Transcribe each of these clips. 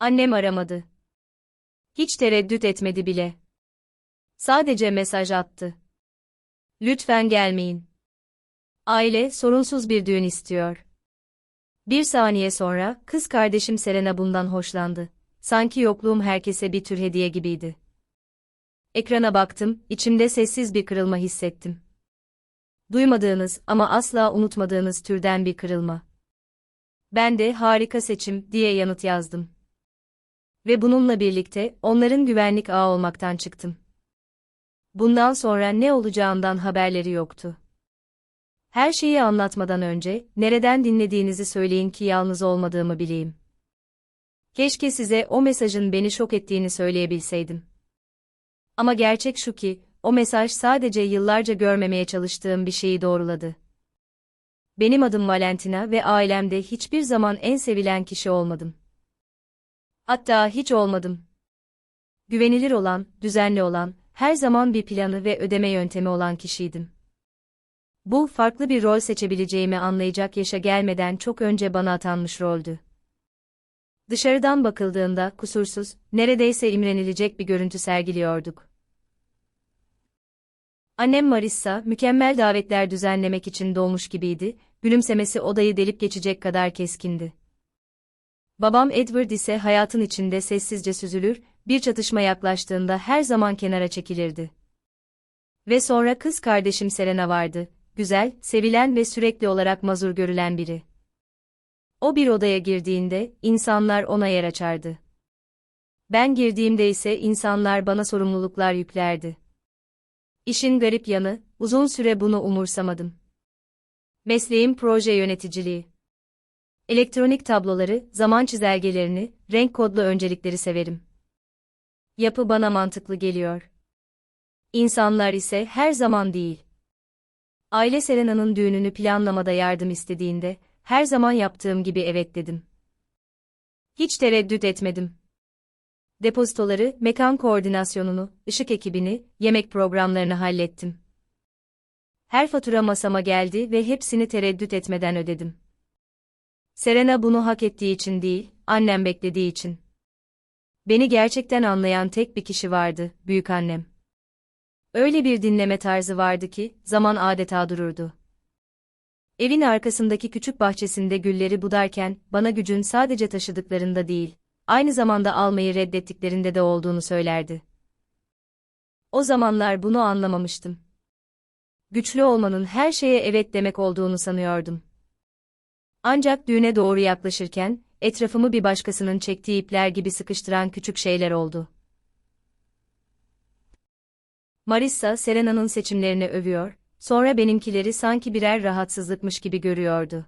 Annem aramadı. Hiç tereddüt etmedi bile. Sadece mesaj attı. Lütfen gelmeyin. Aile sorunsuz bir düğün istiyor. Bir saniye sonra kız kardeşim Serena bundan hoşlandı. Sanki yokluğum herkese bir tür hediye gibiydi. Ekrana baktım, içimde sessiz bir kırılma hissettim. Duymadığınız ama asla unutmadığınız türden bir kırılma. Ben de harika seçim diye yanıt yazdım. Ve bununla birlikte onların güvenlik ağı olmaktan çıktım. Bundan sonra ne olacağından haberleri yoktu. Her şeyi anlatmadan önce, nereden dinlediğinizi söyleyin ki yalnız olmadığımı bileyim. Keşke size o mesajın beni şok ettiğini söyleyebilseydim. Ama gerçek şu ki, o mesaj sadece yıllarca görmemeye çalıştığım bir şeyi doğruladı. Benim adım Valentina ve ailemde hiçbir zaman en sevilen kişi olmadım. Hatta hiç olmadım. Güvenilir olan, düzenli olan, her zaman bir planı ve ödeme yöntemi olan kişiydim. Bu, farklı bir rol seçebileceğimi anlayacak yaşa gelmeden çok önce bana atanmış roldü. Dışarıdan bakıldığında kusursuz, neredeyse imrenilecek bir görüntü sergiliyorduk. Annem Marissa, mükemmel davetler düzenlemek için doğmuş gibiydi, gülümsemesi odayı delip geçecek kadar keskindi. Babam Edward ise hayatın içinde sessizce süzülür, bir çatışma yaklaştığında her zaman kenara çekilirdi. Ve sonra kız kardeşim Serena vardı, güzel, sevilen ve sürekli olarak mazur görülen biri. O bir odaya girdiğinde, insanlar ona yer açardı. Ben girdiğimde ise insanlar bana sorumluluklar yüklerdi. İşin garip yanı, uzun süre bunu umursamadım. Mesleğim proje yöneticiliği. Elektronik tabloları, zaman çizelgelerini, renk kodlu öncelikleri severim. Yapı bana mantıklı geliyor. İnsanlar ise her zaman değil. Aile Serena'nın düğününü planlamada yardım istediğinde, her zaman yaptığım gibi evet dedim. Hiç tereddüt etmedim. Depozitoları, mekan koordinasyonunu, ışık ekibini, yemek programlarını hallettim. Her fatura masama geldi ve hepsini tereddüt etmeden ödedim. Serena bunu hak ettiği için değil, annem beklediği için. Beni gerçekten anlayan tek bir kişi vardı, büyük annem. Öyle bir dinleme tarzı vardı ki, zaman adeta dururdu. Evin arkasındaki küçük bahçesinde gülleri budarken, bana gücün sadece taşıdıklarında değil, aynı zamanda almayı reddettiklerinde de olduğunu söylerdi. O zamanlar bunu anlamamıştım. Güçlü olmanın her şeye evet demek olduğunu sanıyordum. Ancak düğüne doğru yaklaşırken, etrafımı bir başkasının çektiği ipler gibi sıkıştıran küçük şeyler oldu. Marissa, Serena'nın seçimlerini övüyor, sonra benimkileri sanki birer rahatsızlıkmış gibi görüyordu.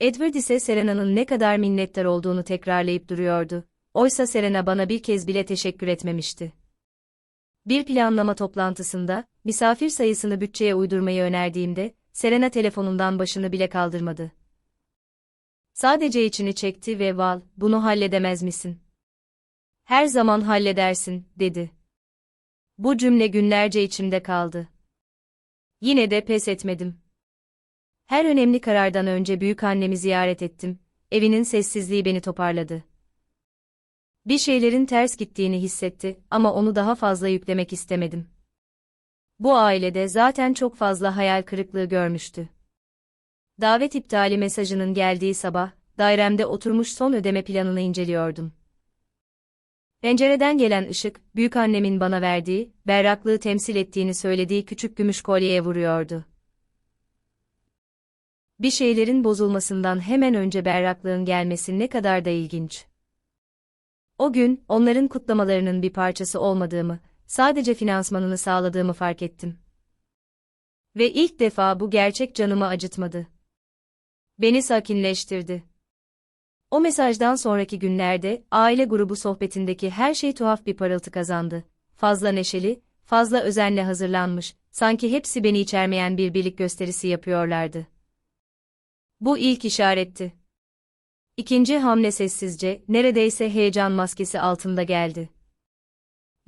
Edward ise Serena'nın ne kadar minnettar olduğunu tekrarlayıp duruyordu. Oysa Serena bana bir kez bile teşekkür etmemişti. Bir planlama toplantısında, misafir sayısını bütçeye uydurmayı önerdiğimde, Serena telefonundan başını bile kaldırmadı. Sadece içini çekti ve Val, bunu halledemez misin? Her zaman halledersin, dedi. Bu cümle günlerce içimde kaldı. Yine de pes etmedim. Her önemli karardan önce büyük annemi ziyaret ettim. Evinin sessizliği beni toparladı. Bir şeylerin ters gittiğini hissetti ama onu daha fazla yüklemek istemedim. Bu ailede zaten çok fazla hayal kırıklığı görmüştü. Davet iptali mesajının geldiği sabah, dairemde oturmuş son ödeme planını inceliyordum. Pencereden gelen ışık, büyük annemin bana verdiği, berraklığı temsil ettiğini söylediği küçük gümüş kolyeye vuruyordu. Bir şeylerin bozulmasından hemen önce berraklığın gelmesi ne kadar da ilginç. O gün, onların kutlamalarının bir parçası olmadığımı, sadece finansmanını sağladığımı fark ettim. Ve ilk defa bu gerçek canımı acıtmadı. Beni sakinleştirdi. O mesajdan sonraki günlerde, aile grubu sohbetindeki her şey tuhaf bir parıltı kazandı. Fazla neşeli, fazla özenle hazırlanmış, sanki hepsi beni içermeyen bir birlik gösterisi yapıyorlardı. Bu ilk işaretti. İkinci hamle sessizce, neredeyse heyecan maskesi altında geldi.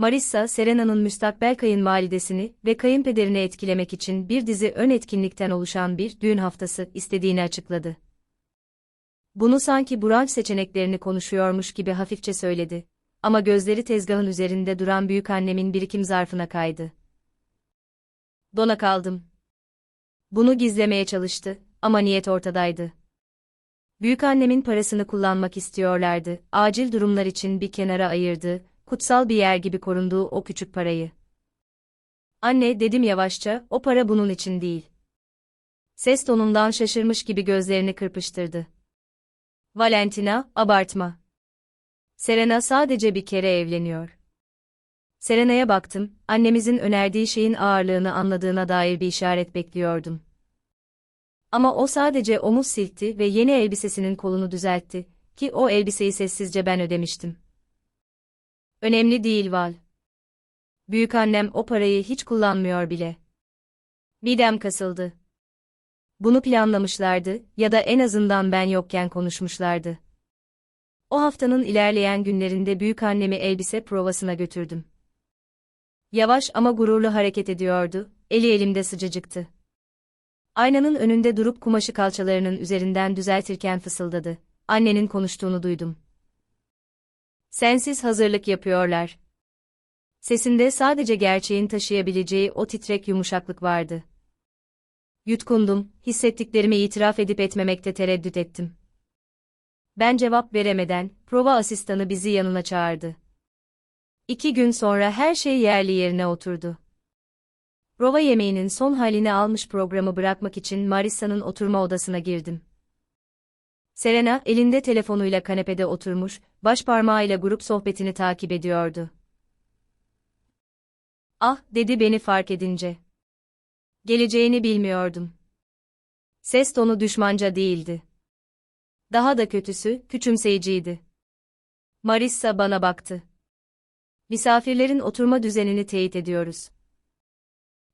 Marissa, Serena'nın müstakbel kayınvalidesini ve kayınpederini etkilemek için bir dizi ön etkinlikten oluşan bir düğün haftası istediğini açıkladı. Bunu sanki branş seçeneklerini konuşuyormuş gibi hafifçe söyledi. Ama gözleri tezgahın üzerinde duran büyük annemin birikim zarfına kaydı. Dona kaldım. Bunu gizlemeye çalıştı ama niyet ortadaydı. Büyük annemin parasını kullanmak istiyorlardı. Acil durumlar için bir kenara ayırdı, kutsal bir yer gibi korunduğu o küçük parayı. Anne dedim yavaşça, o para bunun için değil. Ses tonundan şaşırmış gibi gözlerini kırpıştırdı. Valentina, abartma. Serena sadece bir kere evleniyor. Serena'ya baktım, annemizin önerdiği şeyin ağırlığını anladığına dair bir işaret bekliyordum. Ama o sadece omuz silkti ve yeni elbisesinin kolunu düzeltti, ki o elbiseyi sessizce ben ödemiştim. Önemli değil Val. Büyük annem o parayı hiç kullanmıyor bile. Midem kasıldı. Bunu planlamışlardı ya da en azından ben yokken konuşmuşlardı. O haftanın ilerleyen günlerinde büyük annemi elbise provasına götürdüm. Yavaş ama gururlu hareket ediyordu, eli elimde sıcacıktı. Aynanın önünde durup kumaşı kalçalarının üzerinden düzeltirken fısıldadı. Annenin konuştuğunu duydum. Sensiz hazırlık yapıyorlar. Sesinde sadece gerçeğin taşıyabileceği o titrek yumuşaklık vardı. Yutkundum, hissettiklerimi itiraf edip etmemekte tereddüt ettim. Ben cevap veremeden, prova asistanı bizi yanına çağırdı. İki gün sonra her şey yerli yerine oturdu. Prova yemeğinin son halini almış programı bırakmak için Marissa'nın oturma odasına girdim. Serena, elinde telefonuyla kanepede oturmuş, baş parmağıyla grup sohbetini takip ediyordu. Ah, dedi beni fark edince. Geleceğini bilmiyordum. Ses tonu düşmanca değildi. Daha da kötüsü, küçümseyiciydi. Marissa bana baktı. Misafirlerin oturma düzenini teyit ediyoruz.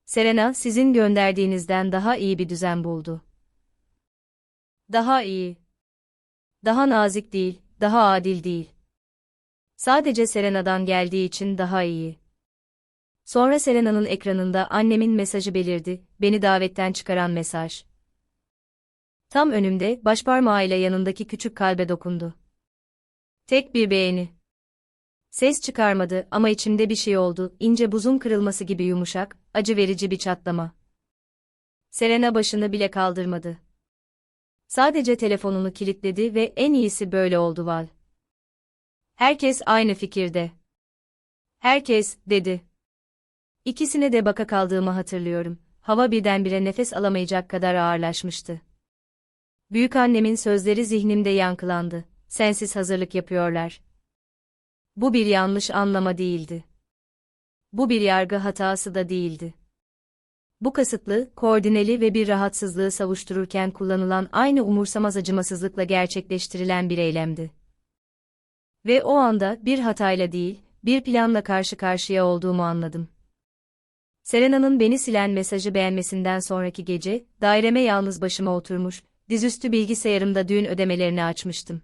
Serena, sizin gönderdiğinizden daha iyi bir düzen buldu. Daha iyi. Daha nazik değil, daha adil değil. Sadece Serena'dan geldiği için daha iyi. Sonra Serena'nın ekranında annemin mesajı belirdi, beni davetten çıkaran mesaj. Tam önümde, başparmağıyla yanındaki küçük kalbe dokundu. Tek bir beğeni. Ses çıkarmadı ama içimde bir şey oldu, ince buzun kırılması gibi yumuşak, acı verici bir çatlama. Serena başını bile kaldırmadı. Sadece telefonunu kilitledi ve en iyisi böyle oldu Val. Herkes aynı fikirde. Herkes, dedi. İkisine de baka kaldığımı hatırlıyorum. Hava birdenbire nefes alamayacak kadar ağırlaşmıştı. Büyük annemin sözleri zihnimde yankılandı. Sensiz hazırlık yapıyorlar. Bu bir yanlış anlama değildi. Bu bir yargı hatası da değildi. Bu kasıtlı, koordineli ve bir rahatsızlığı savuştururken kullanılan aynı umursamaz acımasızlıkla gerçekleştirilen bir eylemdi. Ve o anda bir hatayla değil, bir planla karşı karşıya olduğumu anladım. Serena'nın beni silen mesajı beğenmesinden sonraki gece, daireme yalnız başıma oturmuş, dizüstü bilgisayarımda düğün ödemelerini açmıştım.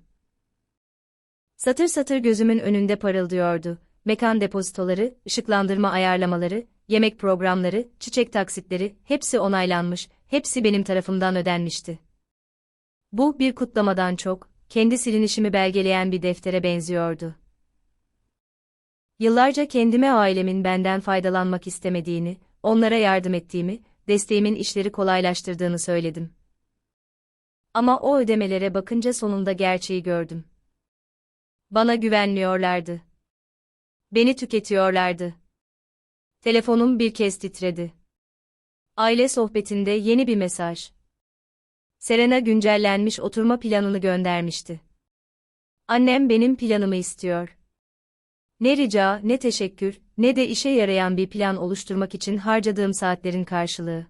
Satır satır gözümün önünde parıldıyordu. Mekan depozitoları, ışıklandırma ayarlamaları, yemek programları, çiçek taksitleri, hepsi onaylanmış, hepsi benim tarafımdan ödenmişti. Bu bir kutlamadan çok, kendi silinişimi belgeleyen bir deftere benziyordu. Yıllarca kendime ailemin benden faydalanmak istemediğini, onlara yardım ettiğimi, desteğimin işleri kolaylaştırdığını söyledim. Ama o ödemelere bakınca sonunda gerçeği gördüm. Bana güvenmiyorlardı. Beni tüketiyorlardı. Telefonum bir kez titredi. Aile sohbetinde yeni bir mesaj. Serena güncellenmiş oturma planını göndermişti. Annem benim planımı istiyor. Ne rica, ne teşekkür, ne de işe yarayan bir plan oluşturmak için harcadığım saatlerin karşılığı.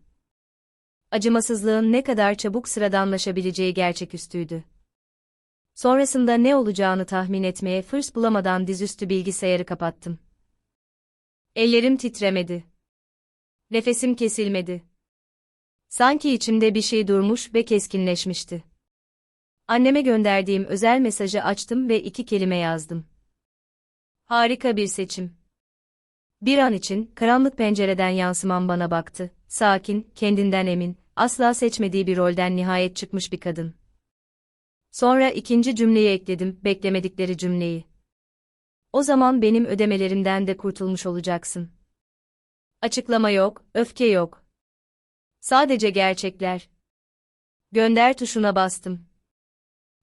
Acımasızlığın ne kadar çabuk sıradanlaşabileceği gerçeküstüydü. Sonrasında ne olacağını tahmin etmeye fırs bulamadan dizüstü bilgisayarı kapattım. Ellerim titremedi. Nefesim kesilmedi. Sanki içimde bir şey durmuş ve keskinleşmişti. Anneme gönderdiğim özel mesajı açtım ve iki kelime yazdım. Harika bir seçim. Bir an için karanlık pencereden yansıman bana baktı. Sakin, kendinden emin, asla seçmediği bir rolden nihayet çıkmış bir kadın. Sonra ikinci cümleyi ekledim, beklemedikleri cümleyi. O zaman benim ödemelerimden de kurtulmuş olacaksın. Açıklama yok, öfke yok. Sadece gerçekler. Gönder tuşuna bastım.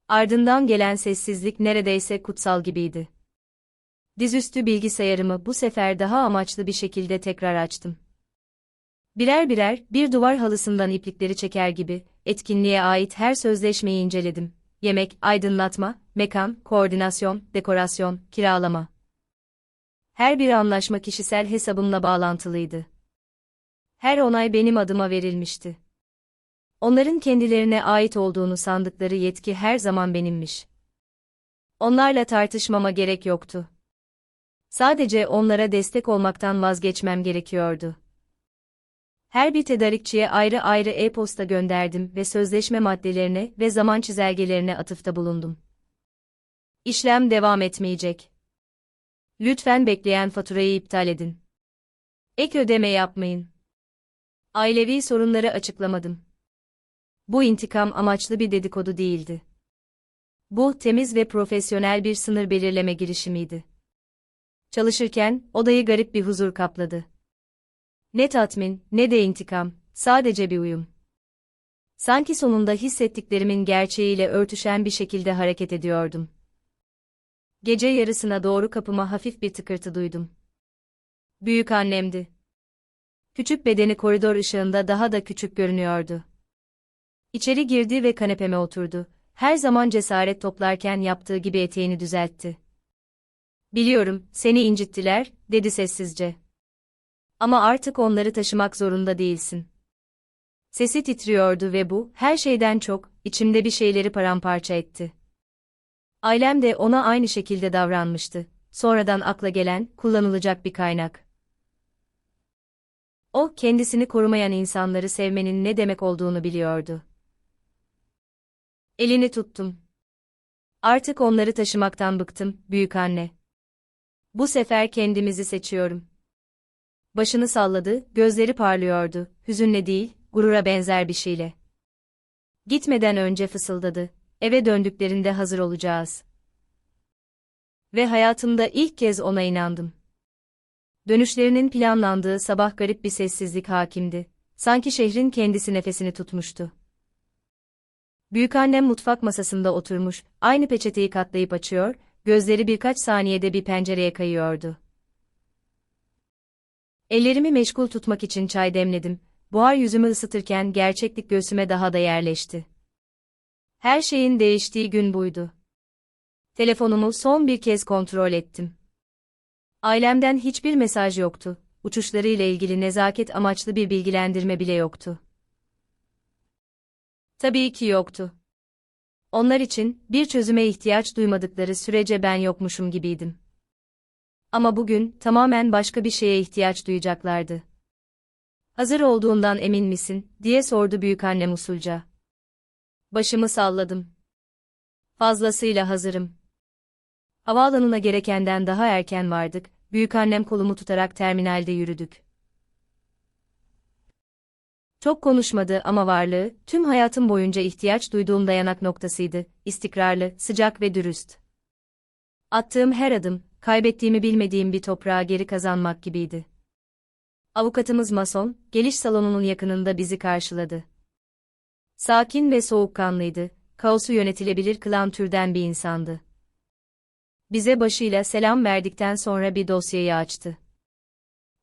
Ardından gelen sessizlik neredeyse kutsal gibiydi. Dizüstü bilgisayarımı bu sefer daha amaçlı bir şekilde tekrar açtım. Birer birer, bir duvar halısından iplikleri çeker gibi, etkinliğe ait her sözleşmeyi inceledim. Yemek, aydınlatma, mekan, koordinasyon, dekorasyon, kiralama. Her bir anlaşma kişisel hesabımla bağlantılıydı. Her onay benim adıma verilmişti. Onların kendilerine ait olduğunu sandıkları yetki her zaman benimmiş. Onlarla tartışmama gerek yoktu. Sadece onlara destek olmaktan vazgeçmem gerekiyordu. Her bir tedarikçiye ayrı ayrı e-posta gönderdim ve sözleşme maddelerine ve zaman çizelgelerine atıfta bulundum. İşlem devam etmeyecek. Lütfen bekleyen faturayı iptal edin. Ek ödeme yapmayın. Ailevi sorunları açıklamadım. Bu intikam amaçlı bir dedikodu değildi. Bu temiz ve profesyonel bir sınır belirleme girişimiydi. Çalışırken odayı garip bir huzur kapladı. Ne tatmin, ne de intikam, sadece bir uyum. Sanki sonunda hissettiklerimin gerçeğiyle örtüşen bir şekilde hareket ediyordum. Gece yarısına doğru kapıma hafif bir tıkırtı duydum. Büyük annemdi. Küçük bedeni koridor ışığında daha da küçük görünüyordu. İçeri girdi ve kanepeme oturdu. Her zaman cesaret toplarken yaptığı gibi eteğini düzeltti. Biliyorum, seni incittiler, dedi sessizce. Ama artık onları taşımak zorunda değilsin. Sesi titriyordu ve bu, her şeyden çok, içimde bir şeyleri paramparça etti. Ailem de ona aynı şekilde davranmıştı. Sonradan akla gelen, kullanılacak bir kaynak. O, kendisini korumayan insanları sevmenin ne demek olduğunu biliyordu. Elini tuttum. Artık onları taşımaktan bıktım, büyük anne. Bu sefer kendimizi seçiyorum. Başını salladı, gözleri parlıyordu, hüzünle değil, gurura benzer bir şeyle. Gitmeden önce fısıldadı, eve döndüklerinde hazır olacağız. Ve hayatımda ilk kez ona inandım. Dönüşlerinin planlandığı sabah garip bir sessizlik hakimdi. Sanki şehrin kendisi nefesini tutmuştu. Büyükannem mutfak masasında oturmuş, aynı peçeteyi katlayıp açıyor, gözleri birkaç saniyede bir pencereye kayıyordu. Ellerimi meşgul tutmak için çay demledim, buhar yüzümü ısıtırken gerçeklik göğsüme daha da yerleşti. Her şeyin değiştiği gün buydu. Telefonumu son bir kez kontrol ettim. Ailemden hiçbir mesaj yoktu, uçuşlarıyla ilgili nezaket amaçlı bir bilgilendirme bile yoktu. Tabii ki yoktu. Onlar için bir çözüme ihtiyaç duymadıkları sürece ben yokmuşum gibiydim. Ama bugün tamamen başka bir şeye ihtiyaç duyacaklardı. Hazır olduğundan emin misin, diye sordu büyükannem usulca. Başımı salladım. Fazlasıyla hazırım. Havaalanına gerekenden daha erken vardık, büyükannem kolumu tutarak terminalde yürüdük. Çok konuşmadı ama varlığı, tüm hayatım boyunca ihtiyaç duyduğum dayanak noktasıydı, istikrarlı, sıcak ve dürüst. Attığım her adım, kaybettiğimi bilmediğim bir toprağa geri kazanmak gibiydi. Avukatımız Mason, geliş salonunun yakınında bizi karşıladı. Sakin ve soğukkanlıydı, kaosu yönetilebilir kılan türden bir insandı. Bize başıyla selam verdikten sonra bir dosyayı açtı.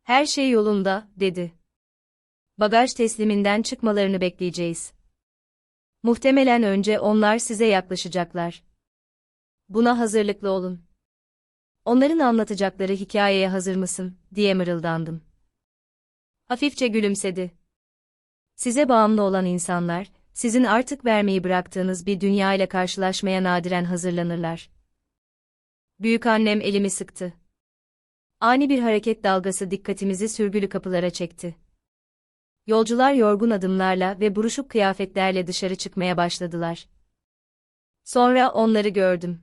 Her şey yolunda, dedi. Bagaj tesliminden çıkmalarını bekleyeceğiz. Muhtemelen önce onlar size yaklaşacaklar. Buna hazırlıklı olun. Onların anlatacakları hikayeye hazır mısın, diye mırıldandım. Hafifçe gülümsedi. Size bağımlı olan insanlar, sizin artık vermeyi bıraktığınız bir dünya ile karşılaşmaya nadiren hazırlanırlar. Büyük annem elimi sıktı. Ani bir hareket dalgası dikkatimizi sürgülü kapılara çekti. Yolcular yorgun adımlarla ve buruşuk kıyafetlerle dışarı çıkmaya başladılar. Sonra onları gördüm.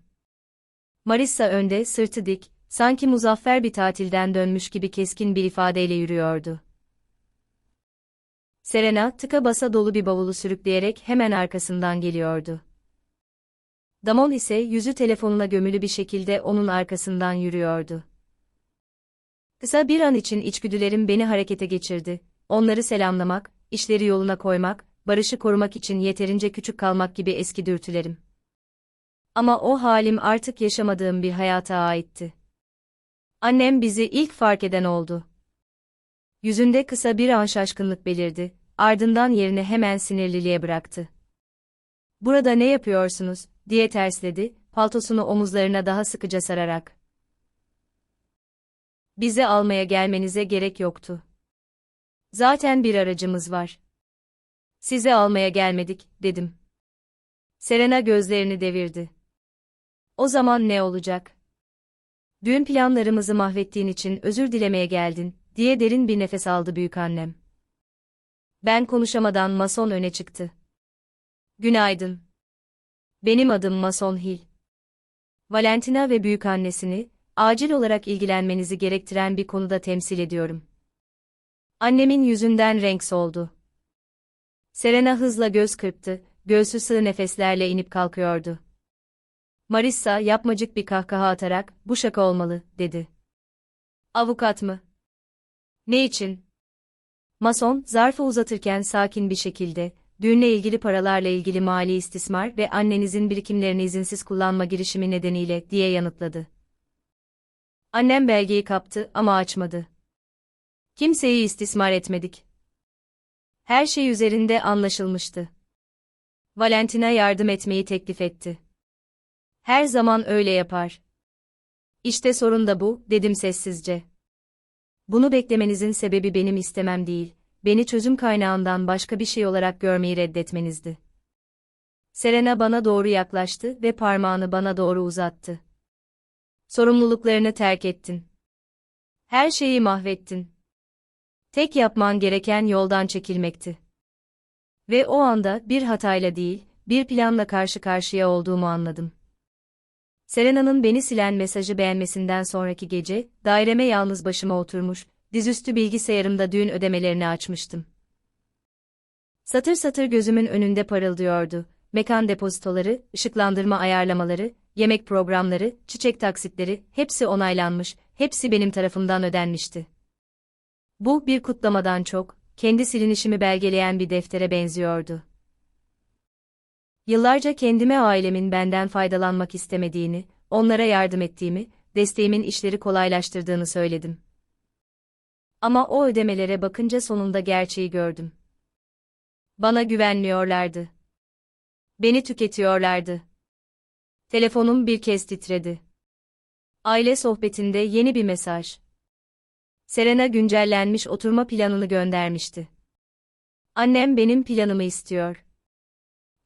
Marissa önde, sırtı dik, sanki muzaffer bir tatilden dönmüş gibi keskin bir ifadeyle yürüyordu. Serena, tıka basa dolu bir bavulu sürükleyerek hemen arkasından geliyordu. Damon ise yüzü telefonuna gömülü bir şekilde onun arkasından yürüyordu. Kısa bir an için içgüdülerim beni harekete geçirdi. Onları selamlamak, işleri yoluna koymak, barışı korumak için yeterince küçük kalmak gibi eski dürtülerim. Ama o halim artık yaşamadığım bir hayata aitti. Annem bizi ilk fark eden oldu. Yüzünde kısa bir an şaşkınlık belirdi, ardından yerini hemen sinirliliğe bıraktı. Burada ne yapıyorsunuz, diye tersledi, paltosunu omuzlarına daha sıkıca sararak. Bizi almaya gelmenize gerek yoktu. Zaten bir aracımız var. Sizi almaya gelmedik, dedim. Serena gözlerini devirdi. O zaman ne olacak? Düğün planlarımızı mahvettiğin için özür dilemeye geldin, diye derin bir nefes aldı büyükannem. Ben konuşamadan Mason öne çıktı. Günaydın. Benim adım Mason Hill. Valentina ve büyükannesini, acil olarak ilgilenmenizi gerektiren bir konuda temsil ediyorum. Annemin yüzünden renk soldu. Serena hızla göz kırptı, göğsü sığ nefeslerle inip kalkıyordu. Marissa yapmacık bir kahkaha atarak, bu şaka olmalı, dedi. Avukat mı? Ne için? Mason, zarfı uzatırken sakin bir şekilde, düğünle ilgili paralarla ilgili mali istismar ve annenizin birikimlerini izinsiz kullanma girişimi nedeniyle, diye yanıtladı. Annem belgeyi kaptı ama açmadı. Kimseyi istismar etmedik. Her şey üzerinde anlaşılmıştı. Valentina yardım etmeyi teklif etti. Her zaman öyle yapar. İşte sorun da bu, dedim sessizce. Bunu beklemenizin sebebi benim istemem değil, beni çözüm kaynağından başka bir şey olarak görmeyi reddetmenizdi. Serena bana doğru yaklaştı ve parmağını bana doğru uzattı. Sorumluluklarını terk ettin. Her şeyi mahvettin. Tek yapman gereken yoldan çekilmekti. Ve o anda bir hatayla değil, bir planla karşı karşıya olduğumu anladım. Serena'nın beni silen mesajı beğenmesinden sonraki gece, daireme yalnız başıma oturmuş, dizüstü bilgisayarımda düğün ödemelerini açmıştım. Satır satır gözümün önünde parıldıyordu. Mekan depozitoları, ışıklandırma ayarlamaları, yemek programları, çiçek taksitleri, hepsi onaylanmış, hepsi benim tarafımdan ödenmişti. Bu bir kutlamadan çok, kendi silinişimi belgeleyen bir deftere benziyordu. Yıllarca kendime ailemin benden faydalanmak istemediğini, onlara yardım ettiğimi, desteğimin işleri kolaylaştırdığını söyledim. Ama o ödemelere bakınca sonunda gerçeği gördüm. Bana güvenmiyorlardı. Beni tüketiyorlardı. Telefonum bir kez titredi. Aile sohbetinde yeni bir mesaj. Serena güncellenmiş oturma planını göndermişti. Annem benim planımı istiyor.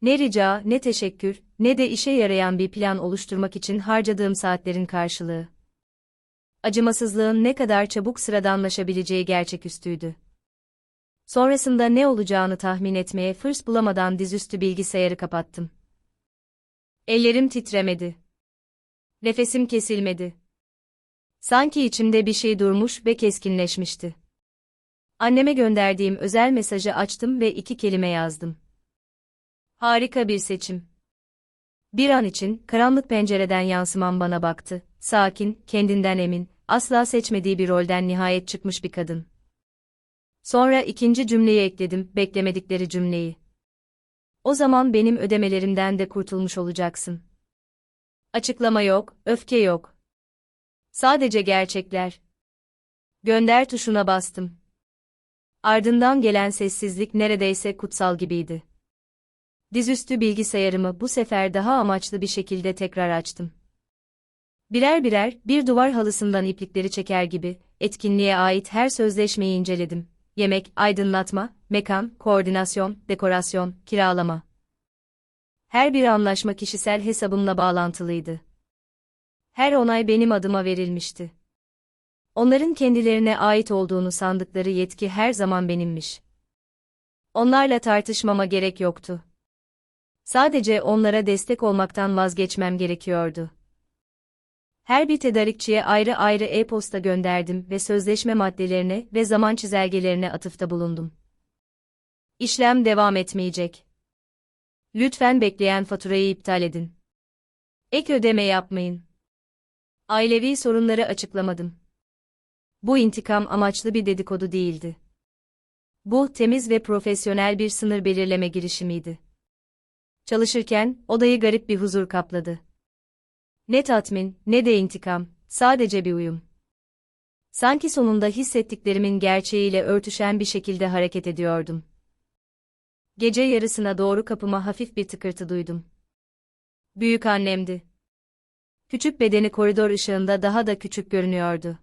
Ne rica, ne teşekkür, ne de işe yarayan bir plan oluşturmak için harcadığım saatlerin karşılığı. Acımasızlığın ne kadar çabuk sıradanlaşabileceği gerçeküstüydü. Sonrasında ne olacağını tahmin etmeye fırs bulamadan dizüstü bilgisayarı kapattım. Ellerim titremedi. Nefesim kesilmedi. Sanki içimde bir şey durmuş ve keskinleşmişti. Anneme gönderdiğim özel mesajı açtım ve iki kelime yazdım. Harika bir seçim. Bir an için karanlık pencereden yansıman bana baktı. Sakin, kendinden emin, asla seçmediği bir rolden nihayet çıkmış bir kadın. Sonra ikinci cümleyi ekledim, beklemedikleri cümleyi. O zaman benim ödemelerimden de kurtulmuş olacaksın. Açıklama yok, öfke yok. Sadece gerçekler. Gönder tuşuna bastım. Ardından gelen sessizlik neredeyse kutsal gibiydi. Dizüstü bilgisayarımı bu sefer daha amaçlı bir şekilde tekrar açtım. Birer birer, bir duvar halısından iplikleri çeker gibi, etkinliğe ait her sözleşmeyi inceledim. Yemek, aydınlatma, mekan, koordinasyon, dekorasyon, kiralama. Her bir anlaşma kişisel hesabımla bağlantılıydı. Her onay benim adıma verilmişti. Onların kendilerine ait olduğunu sandıkları yetki her zaman benimmiş. Onlarla tartışmama gerek yoktu. Sadece onlara destek olmaktan vazgeçmem gerekiyordu. Her bir tedarikçiye ayrı ayrı e-posta gönderdim ve sözleşme maddelerine ve zaman çizelgelerine atıfta bulundum. İşlem devam etmeyecek. Lütfen bekleyen faturayı iptal edin. Ek ödeme yapmayın. Ailevi sorunları açıklamadım. Bu intikam amaçlı bir dedikodu değildi. Bu temiz ve profesyonel bir sınır belirleme girişimiydi. Çalışırken odayı garip bir huzur kapladı. Ne tatmin, ne de intikam, sadece bir uyum. Sanki sonunda hissettiklerimin gerçeğiyle örtüşen bir şekilde hareket ediyordum. Gece yarısına doğru kapıma hafif bir tıkırtı duydum. Büyük annemdi. Küçük bedeni koridor ışığında daha da küçük görünüyordu.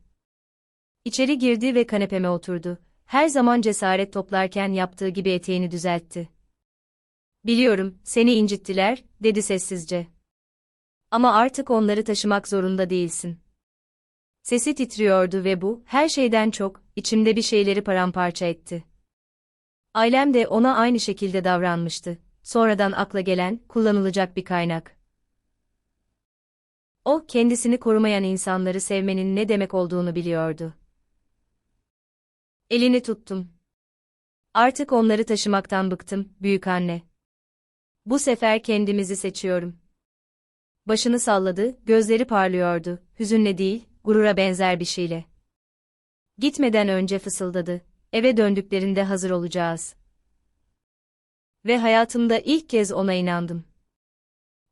İçeri girdi ve kanepeme oturdu. Her zaman cesaret toplarken yaptığı gibi eteğini düzeltti. Biliyorum, seni incittiler, dedi sessizce. Ama artık onları taşımak zorunda değilsin. Sesi titriyordu ve bu, her şeyden çok, içimde bir şeyleri paramparça etti. Ailem de ona aynı şekilde davranmıştı. Sonradan akla gelen, kullanılacak bir kaynak. O, kendisini korumayan insanları sevmenin ne demek olduğunu biliyordu. Elini tuttum. Artık onları taşımaktan bıktım, büyük anne. Bu sefer kendimizi seçiyorum. Başını salladı, gözleri parlıyordu, hüzünle değil, gurura benzer bir şeyle. Gitmeden önce fısıldadı, eve döndüklerinde hazır olacağız. Ve hayatımda ilk kez ona inandım.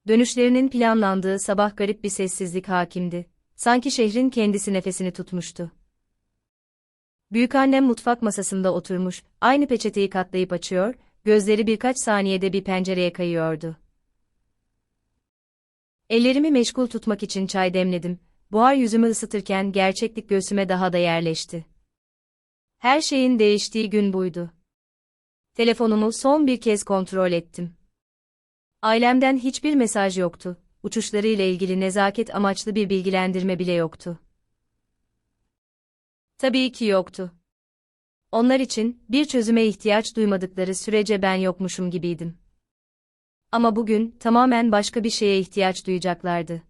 Dönüşlerinin planlandığı sabah garip bir sessizlik hakimdi. Sanki şehrin kendisi nefesini tutmuştu. Büyükannem mutfak masasında oturmuş, aynı peçeteyi katlayıp açıyor, gözleri birkaç saniyede bir pencereye kayıyordu. Ellerimi meşgul tutmak için çay demledim. Buhar yüzümü ısıtırken gerçeklik göğsüme daha da yerleşti. Her şeyin değiştiği gün buydu. Telefonumu son bir kez kontrol ettim. Ailemden hiçbir mesaj yoktu. Uçuşlarıyla ilgili nezaket amaçlı bir bilgilendirme bile yoktu. Tabii ki yoktu. Onlar için bir çözüme ihtiyaç duymadıkları sürece ben yokmuşum gibiydim. Ama bugün tamamen başka bir şeye ihtiyaç duyacaklardı.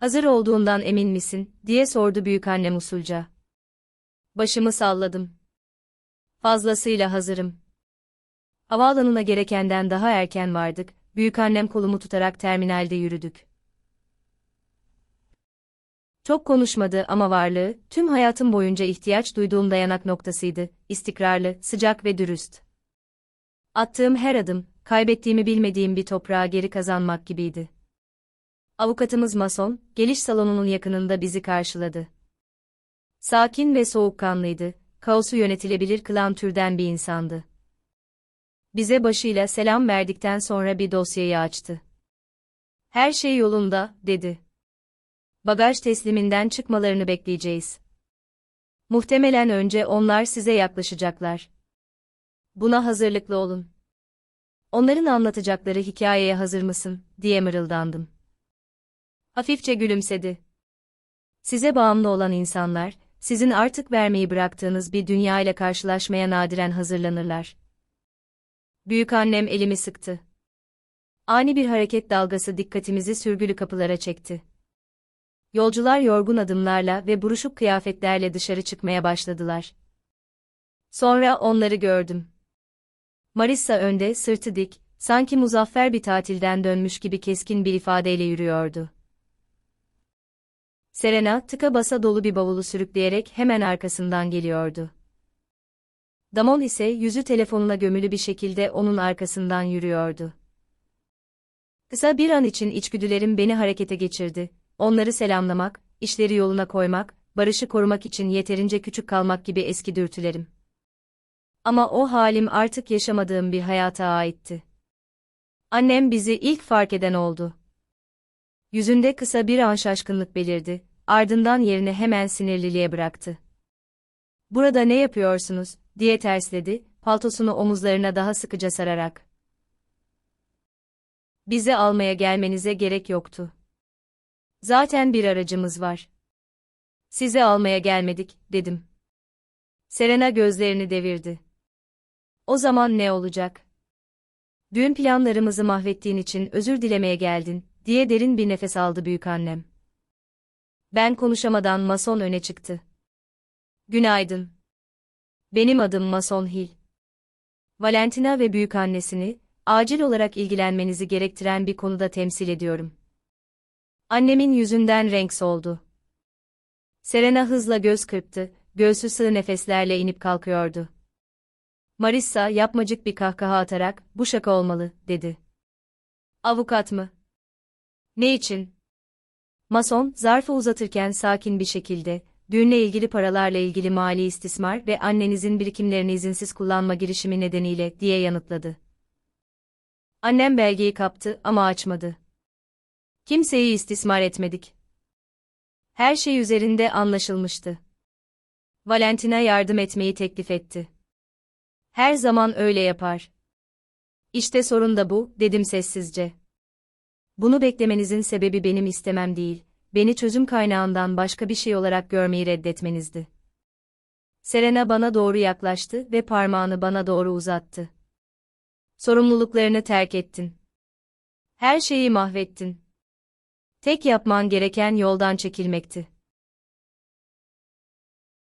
Hazır olduğundan emin misin, diye sordu büyükannem usulca. Başımı salladım. Fazlasıyla hazırım. Havaalanına gerekenden daha erken vardık, büyükannem kolumu tutarak terminalde yürüdük. Çok konuşmadı ama varlığı, tüm hayatım boyunca ihtiyaç duyduğum dayanak noktasıydı, istikrarlı, sıcak ve dürüst. Attığım her adım, kaybettiğimi bilmediğim bir toprağa geri kazanmak gibiydi. Avukatımız Mason, geliş salonunun yakınında bizi karşıladı. Sakin ve soğukkanlıydı, kaosu yönetilebilir kılan türden bir insandı. Bize başıyla selam verdikten sonra bir dosyayı açtı. Her şey yolunda, dedi. Bagaj tesliminden çıkmalarını bekleyeceğiz. Muhtemelen önce onlar size yaklaşacaklar. Buna hazırlıklı olun. Onların anlatacakları hikayeye hazır mısın, diye mırıldandım. Hafifçe gülümsedi. Size bağımlı olan insanlar, sizin artık vermeyi bıraktığınız bir dünya ile karşılaşmaya nadiren hazırlanırlar. Büyük annem elimi sıktı. Ani bir hareket dalgası dikkatimizi sürgülü kapılara çekti. Yolcular yorgun adımlarla ve buruşuk kıyafetlerle dışarı çıkmaya başladılar. Sonra onları gördüm. Marissa önde, sırtı dik, sanki muzaffer bir tatilden dönmüş gibi keskin bir ifadeyle yürüyordu. Serena, tıka basa dolu bir bavulu sürükleyerek hemen arkasından geliyordu. Damon ise yüzü telefonuna gömülü bir şekilde onun arkasından yürüyordu. Kısa bir an için içgüdülerim beni harekete geçirdi. Onları selamlamak, işleri yoluna koymak, barışı korumak için yeterince küçük kalmak gibi eski dürtülerim. Ama o halim artık yaşamadığım bir hayata aitti. Annem bizi ilk fark eden oldu. Yüzünde kısa bir an şaşkınlık belirdi, ardından yerini hemen sinirliliğe bıraktı. Burada ne yapıyorsunuz, diye tersledi, paltosunu omuzlarına daha sıkıca sararak. Bizi almaya gelmenize gerek yoktu. Zaten bir aracımız var. Sizi almaya gelmedik, dedim. Serena gözlerini devirdi. O zaman ne olacak? Düğün planlarımızı mahvettiğin için özür dilemeye geldin, diye derin bir nefes aldı büyükannem. Ben konuşamadan Mason öne çıktı. Günaydın. Benim adım Mason Hill. Valentina ve büyükannesini, acil olarak ilgilenmenizi gerektiren bir konuda temsil ediyorum. Annemin yüzünden renk soldu. Serena hızla göz kırptı, göğsü sığ nefeslerle inip kalkıyordu. Marissa yapmacık bir kahkaha atarak, bu şaka olmalı, dedi. Avukat mı? Ne için? Mason, zarfı uzatırken sakin bir şekilde, düğünle ilgili paralarla ilgili mali istismar ve annenizin birikimlerini izinsiz kullanma girişimi nedeniyle, diye yanıtladı. Annem belgeyi kaptı ama açmadı. Kimseyi istismar etmedik. Her şey üzerinde anlaşılmıştı. Valentina yardım etmeyi teklif etti. Her zaman öyle yapar. İşte sorun da bu, dedim sessizce. Bunu beklemenizin sebebi benim istemem değil, beni çözüm kaynağından başka bir şey olarak görmeyi reddetmenizdi. Serena bana doğru yaklaştı ve parmağını bana doğru uzattı. Sorumluluklarını terk ettin. Her şeyi mahvettin. Tek yapman gereken yoldan çekilmekti.